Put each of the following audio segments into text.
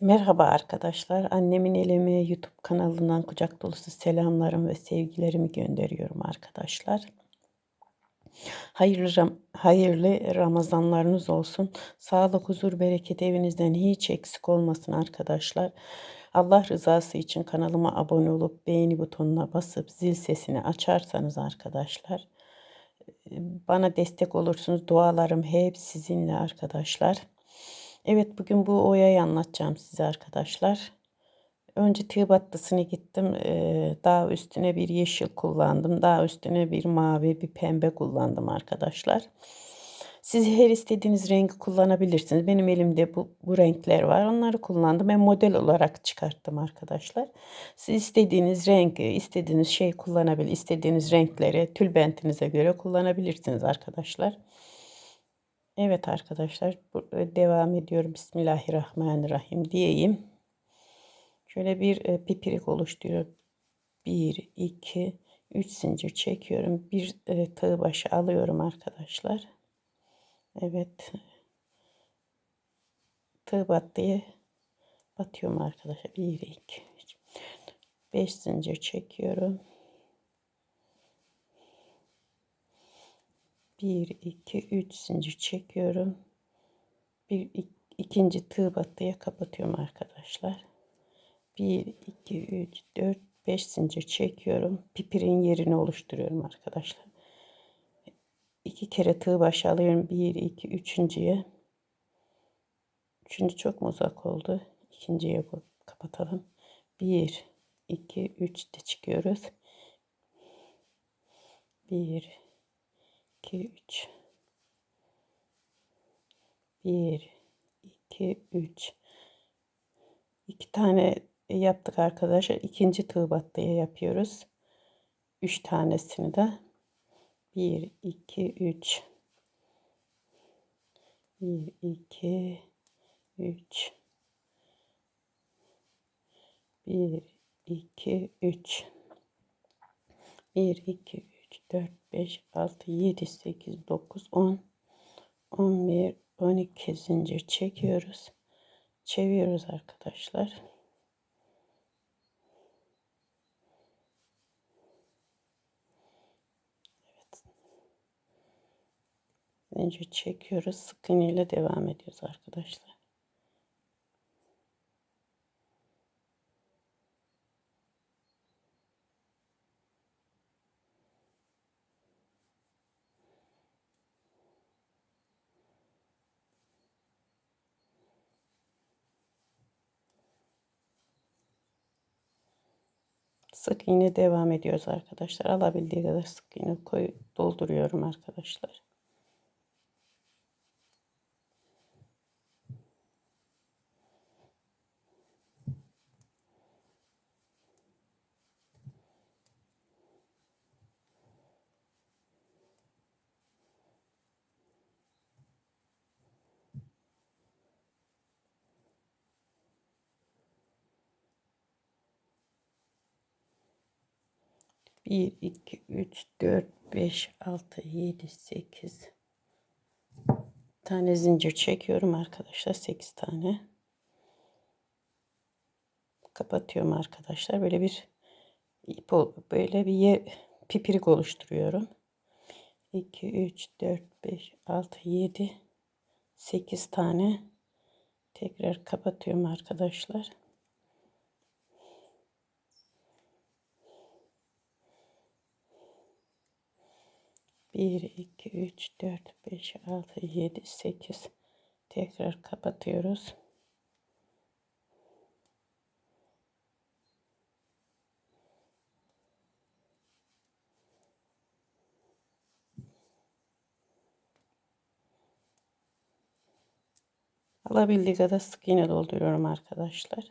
Merhaba arkadaşlar. Annemin Elemi YouTube kanalından kucak dolusu selamlarım ve sevgilerimi gönderiyorum arkadaşlar. Hayırlı, hayırlı Ramazanlarınız olsun. Sağlık, huzur, bereket evinizden hiç eksik olmasın arkadaşlar. Allah rızası için kanalıma abone olup beğeni butonuna basıp zil sesini açarsanız arkadaşlar bana destek olursunuz. Dualarım hep sizinle arkadaşlar. Evet bugün bu oyayı anlatacağım size arkadaşlar. Önce tığ battısını gittim. Ee, daha üstüne bir yeşil kullandım. Daha üstüne bir mavi bir pembe kullandım arkadaşlar. Siz her istediğiniz rengi kullanabilirsiniz. Benim elimde bu, bu renkler var. Onları kullandım. Ben model olarak çıkarttım arkadaşlar. Siz istediğiniz rengi, istediğiniz şey kullanabilir. istediğiniz renkleri tülbentinize göre kullanabilirsiniz arkadaşlar. Evet arkadaşlar e, devam ediyorum. Bismillahirrahmanirrahim diyeyim. Şöyle bir e, pipirik oluşturuyorum. 1, 2, 3 zincir çekiyorum. Bir e, tığ başı alıyorum arkadaşlar. Evet. Tığ battığı batıyorum arkadaşlar. 1, 2, 3, 5 zincir çekiyorum. 1 2 3 zincir çekiyorum. Bir ikinci tığ battıya kapatıyorum arkadaşlar. 1 2 3 4 5 zincir çekiyorum. Pipirin yerini oluşturuyorum arkadaşlar. İki kere tığ başı alıyorum. 1 2 üçüncüye. Üçüncü çok mu uzak oldu? İkinciye kapatalım. 1 2 3 de çıkıyoruz. 1 2 3 1 2 3 2 tane yaptık arkadaşlar. İkinci tığ battıya yapıyoruz. 3 tanesini de. 1 2 3 1 2 3 1 2 3 1 2 3 4, 5, 6, 7, 8, 9, 10, 11, 12 zincir çekiyoruz. Çeviriyoruz arkadaşlar. Evet. Zincir çekiyoruz. Sık iğne ile devam ediyoruz arkadaşlar. Sık iğne devam ediyoruz arkadaşlar. Alabildiği kadar sık iğne koy dolduruyorum arkadaşlar. Bir, iki, üç, dört, beş, altı, yedi, sekiz tane zincir çekiyorum arkadaşlar. Sekiz tane. Kapatıyorum arkadaşlar. Böyle bir ip böyle bir yer, pipirik oluşturuyorum. 2 3 4 5 6 7 8 tane tekrar kapatıyorum arkadaşlar. 1, 2, 3, 4, 5, 6, 7, 8. Tekrar kapatıyoruz. Alabildiği kadar sık iğne dolduruyorum arkadaşlar.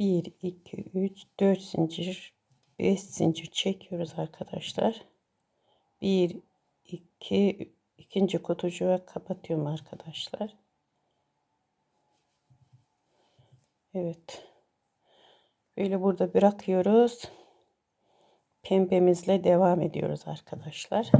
1 2 3 4 zincir 5 zincir çekiyoruz arkadaşlar. 1 2 ikinci kutucuğa kapatıyorum arkadaşlar. Evet. Böyle burada bırakıyoruz. Pembemizle devam ediyoruz arkadaşlar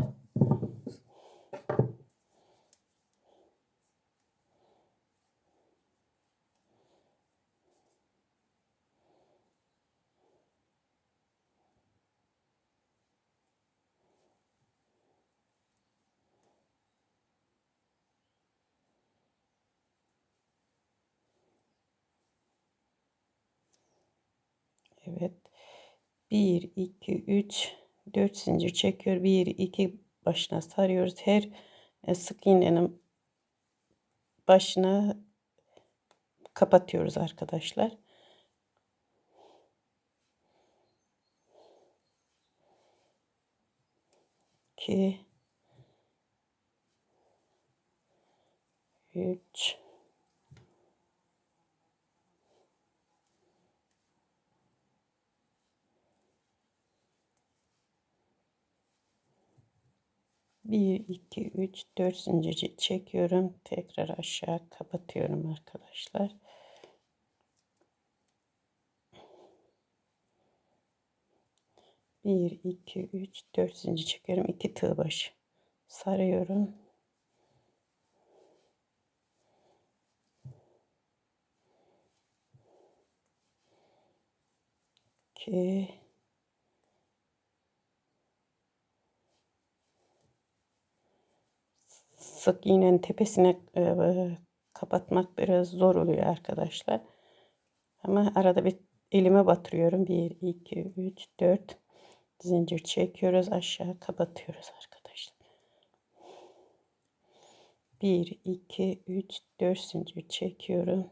Evet. 1, 2, 3, 4 zincir çekiyor. 1, 2 başına sarıyoruz. Her e, sık iğnenin başına kapatıyoruz arkadaşlar. İki, üç, Bir, iki, üç, dört zincir çekiyorum. Tekrar aşağı kapatıyorum arkadaşlar. Bir, iki, üç, dört zincir çekiyorum. iki tığ başı sarıyorum. İki, sık iğnenin tepesine e, e, kapatmak biraz zor oluyor arkadaşlar. Ama arada bir elime batırıyorum. 1, 2, 3, 4 zincir çekiyoruz. Aşağı kapatıyoruz arkadaşlar. 1, 2, 3, 4 zincir çekiyorum.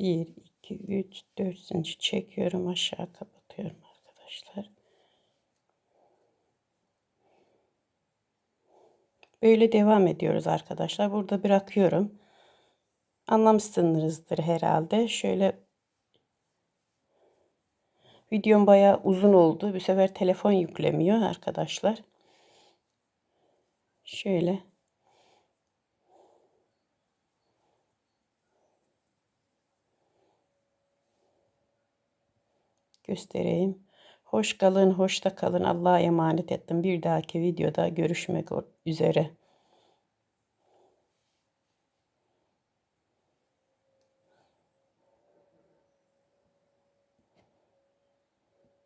Bir, iki, üç, dört zincir çekiyorum. Aşağı kapatıyorum arkadaşlar. Böyle devam ediyoruz arkadaşlar. Burada bırakıyorum. Anlamışsınızdır herhalde. Şöyle videom bayağı uzun oldu. Bu sefer telefon yüklemiyor arkadaşlar. Şöyle göstereyim. Hoş kalın, hoşta kalın. Allah'a emanet ettim. Bir dahaki videoda görüşmek üzere.